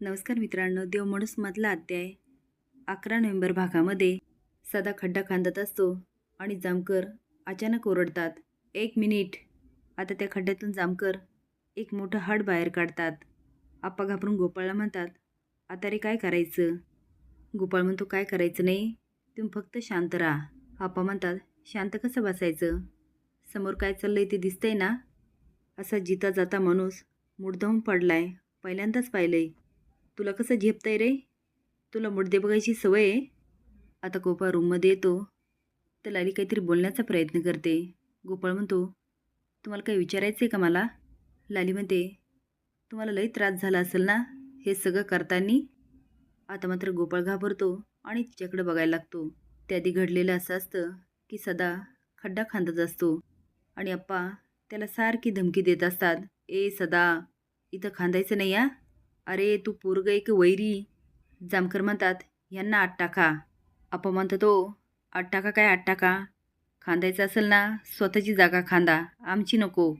नमस्कार मित्रांनो देव माणूस मधला अध्याय अकरा नोव्हेंबर भागामध्ये सदा खड्डा खांदत असतो आणि जामकर अचानक ओरडतात एक मिनिट आता त्या खड्ड्यातून जामकर एक मोठं हाड बाहेर काढतात. आप्पा घाबरून गोपाळला म्हणतात आता रे काय करायचं? गोपाळ म्हणतो काय करायचं नाही तुम्ही फक्त शांत राहा. आप्पा म्हणतात शांत कसं बसायचं? समोर काय चाललं आहे ते दिसतंय ना? असा जिता जाता माणूस मुडदावून पडलाय पहिल्यांदाच पाहिलं आहे तुला कसं झेपतंय रे? तुला मुडदे बघायची सवय आहे? आता गोपाळ रूममध्ये येतो. तर लाली काहीतरी बोलण्याचा प्रयत्न करते. गोपाळ म्हणतो तुम्हाला काही विचारायचं आहे का मला? लाली म्हणते तुम्हाला लई त्रास झाला असेल ना हे सगळं करताना? आता मात्र गोपाळ घाबरतो आणि तिच्याकडे बघायला लागतो. त्याआधी घडलेलं असं असतं की सदा खड्डा खांदत असतो आणि अप्पा त्याला सारखी धमकी देत असतात ए सदा इथं खांदायचं नाही या अरे तू पोरग एक वैरी? जामकर म्हणतात यांना आठ टाका. आप्पा म्हणतो हो, तो टाका काय आठ टाका? खांदायचं असेल ना स्वतःची जागा खांदा आमची नको.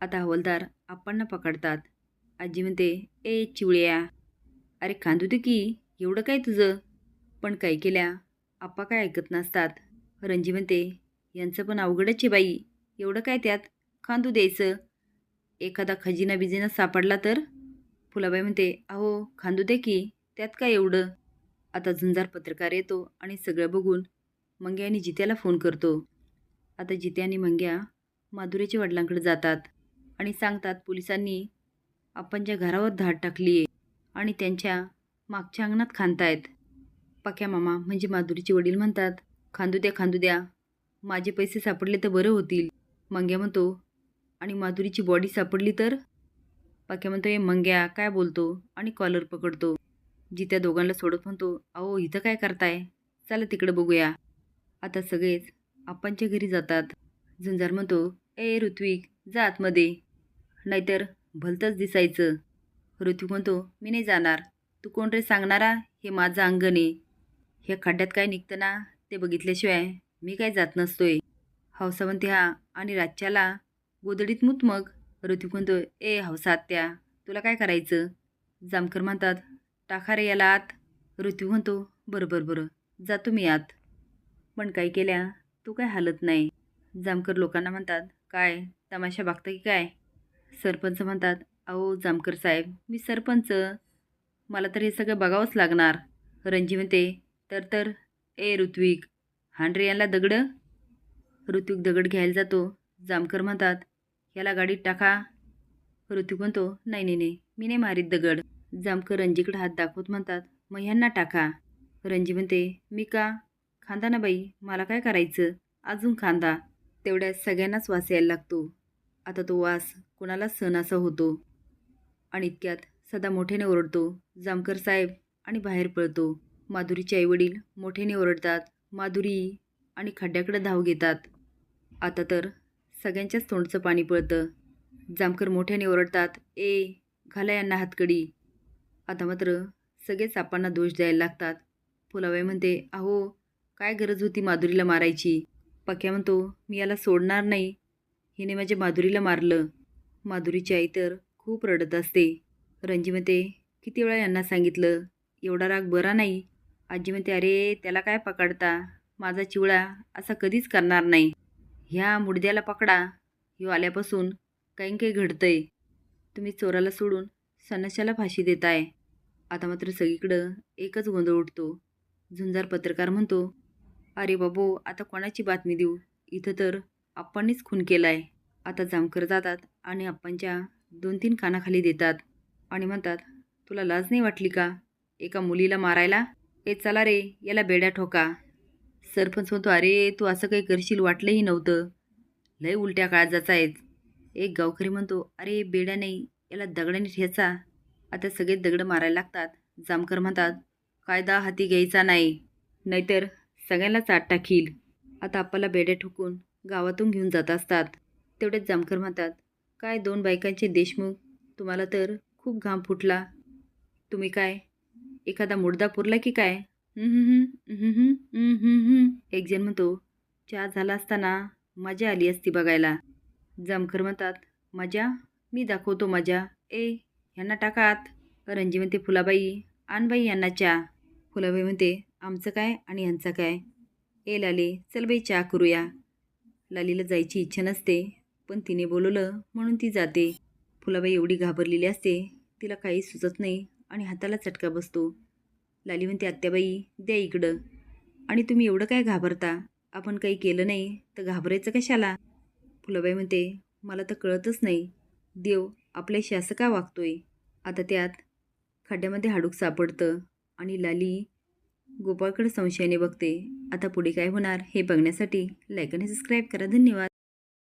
आता हवलदार आप्पांना पकडतात. आजी म्हणते ए चिवळ्या अरे खांदू दे की एवढं काय तुझं? पण काय केल्या आप्पा काय ऐकत नसतात. रणजी म्हणते यांचं पण अवघडच आहे बाई एवढं काय त्यात? खांदू द्यायचं. एखादा खजिना बिजिना सापडला तर फुलाबाई म्हणते अहो खांदू दे की त्यात काय एवढं? आता झुंजार पत्रकार येतो आणि सगळं बघून मंग्या आणि जित्याला फोन करतो. आता जित्या आणि मंग्या माधुरीच्या वडिलांकडे जातात आणि सांगतात पोलिसांनी आपण ज्या घरावर धाड टाकली आहे आणि त्यांच्या मागच्या अंगणात खांदतायत. पाक्या मामा म्हणजे माधुरीचे वडील म्हणतात खांदू द्या खांदू द्या माझे पैसे सापडले तर बरं होतील. मंग्या म्हणतो आणि माधुरीची बॉडी सापडली तर? पाक्या म्हणतो हे मंग्या काय बोलतो आणि कॉलर पकडतो. जित्या दोघांना सोडत म्हणतो अहो इथं काय करताय? चला तिकडं बघूया. आता सगळेच आप्पांच्या घरी जातात. झुंजार म्हणतो ए ऋत्विक जा आतमध्ये. नाहीतर भलतंच दिसायचं. ऋत्विक म्हणतो मी नाही जाणार. तू कोण रे सांगणारा? हे माझं अंगण आहे ह्या खड्ड्यात काय निघतं ना ते बघितल्याशिवाय मी काय जात नसतोय. हौसा म्हणते हा आणि राजच्याला गोदडीत मूत मग ऋतिक म्हणतो ए हौसा आत्या तुला काय करायचं? जामकर म्हणतात टाका रे याला आत. ऋतू म्हणतो बरं बरं बरं जातो मी आत. पण काय केल्या तू काय हालत नाही. जामकर लोकांना म्हणतात काय तमाशा बघता की काय? सरपंच म्हणतात अहो जामकर साहेब मी सरपंच. मला तर हे सगळं बघावंच लागणार. रणजी म्हणते तर तर ए ऋत्विक हांडरे यांना दगड. ऋत्विक दगड घ्यायला जातो. जामकर म्हणतात याला गाडीत टाका. ऋतू म्हणतो नाही नाही नाही मी नाही मारीत दगड. जामकर रणजीकडे हात दाखवत म्हणतात मग ह्यांना टाका. रणजी म्हणते मी का? खांदा ना बाई मला काय करायचं? अजून खांदा. तेवढ्या सगळ्यांनाच वास यायला लागतो. आता तो वास कुणाला सण असा होतो? आणि इतक्यात सदा मोठ्याने ओरडतो. जामकर साहेब आणि बाहेर पळतो. माधुरीचे आईवडील मोठ्याने ओरडतात माधुरी आणि खड्ड्याकडे धाव घेतात. आता तर सगळ्यांच्याच तोंडचं पाणी पळतं. जामकर मोठ्याने ओरडतात ए घाला यांना हातकडी. आता मात्र सगळेच आपांना दोष द्यायला लागतात. फुलाबाई म्हणते अहो काय गरज होती माधुरीला मारायची? पक्या म्हणतो मी याला सोडणार नाही. हिने माझ्या माधुरीला मारलं. माधुरीची आई तर खूप रडत असते. रणजी म्हणते किती वेळा यांना सांगितलं? एवढा राग बरा नाही. आजी म्हणते अरे त्याला काय पकडता? माझा चिवळा असा कधीच करणार नाही. ह्या मुडद्याला पकडा. ह्यो आल्यापासून काही काही घडतंय. तुम्ही चोराला सोडून सन्नाशाला फाशी देताय. आता मात्र सगळीकडं एकच गोंधळ उठतो. झुंजार पत्रकार म्हणतो अरे बाबो आता कोणाची बातमी देऊ? इथं तर आप्पांनीच खून केलाय. आता जामकर जातात आणि आप्पांच्या दोन तीन कानाखाली देतात आणि म्हणतात तुला लाज नाही वाटली का? एका मुलीला मारायला? ए चला रे याला बेड्या ठोका. सरपंच म्हणतो अरे तू असं काही करशील वाटलंही नव्हतं. लय उलट्या काळजाचा आहेत एक गावकरी म्हणतो अरे बेड्या नाही याला दगडाने ठेचा. आता सगळे दगडं मारायला लागतात. जामकर म्हणतात कायदा हाती घ्यायचा नाही. नाहीतर सगळ्यांनाच आत टाकील. आता आप्पाला बेड्या ठोकून गावातून घेऊन जात असतात. तेवढेच जामकर म्हणतात काय दोन बायकांचे देशमुख? तुम्हाला तर खूप घाम फुटला. तुम्ही काय? एखादा मुडदा पुरला की काय? एक जण म्हणतो चहा झाला असताना मजा आली असती बघायला. जमखर म्हणतात मजा? मी दाखवतो मजा. ए ह्यांना टाकात आत. रंजी म्हणते फुलाबाई आण बाई यांना चहा. फुलाबाई म्हणते आमचं काय आणि यांचं काय? ए लाली चल बाई चहा करूया. लालीला जायची इच्छा नसते पण तिने बोलवलं म्हणून ती जाते. फुलाबाई एवढी घाबरलेली असते तिला काही सुचत नाही आणि हाताला चटका बसतो. लाली म्हणते आत्याबाई द्या इकडं. आणि तुम्ही एवढं काय घाबरता? आपण काही केलं नाही तर घाबरायचं कशाला? फुलाबाई म्हणते मला तर कळतच नाही. देव आपल्याशी असं का वागतोय? आता त्यात खड्ड्यामध्ये हाडूक सापडतं आणि लाली गोपाळकडे संशयाने बघते. आता पुढे काय होणार हे बघण्यासाठी लाईक आणि सबस्क्राईब करा. धन्यवाद.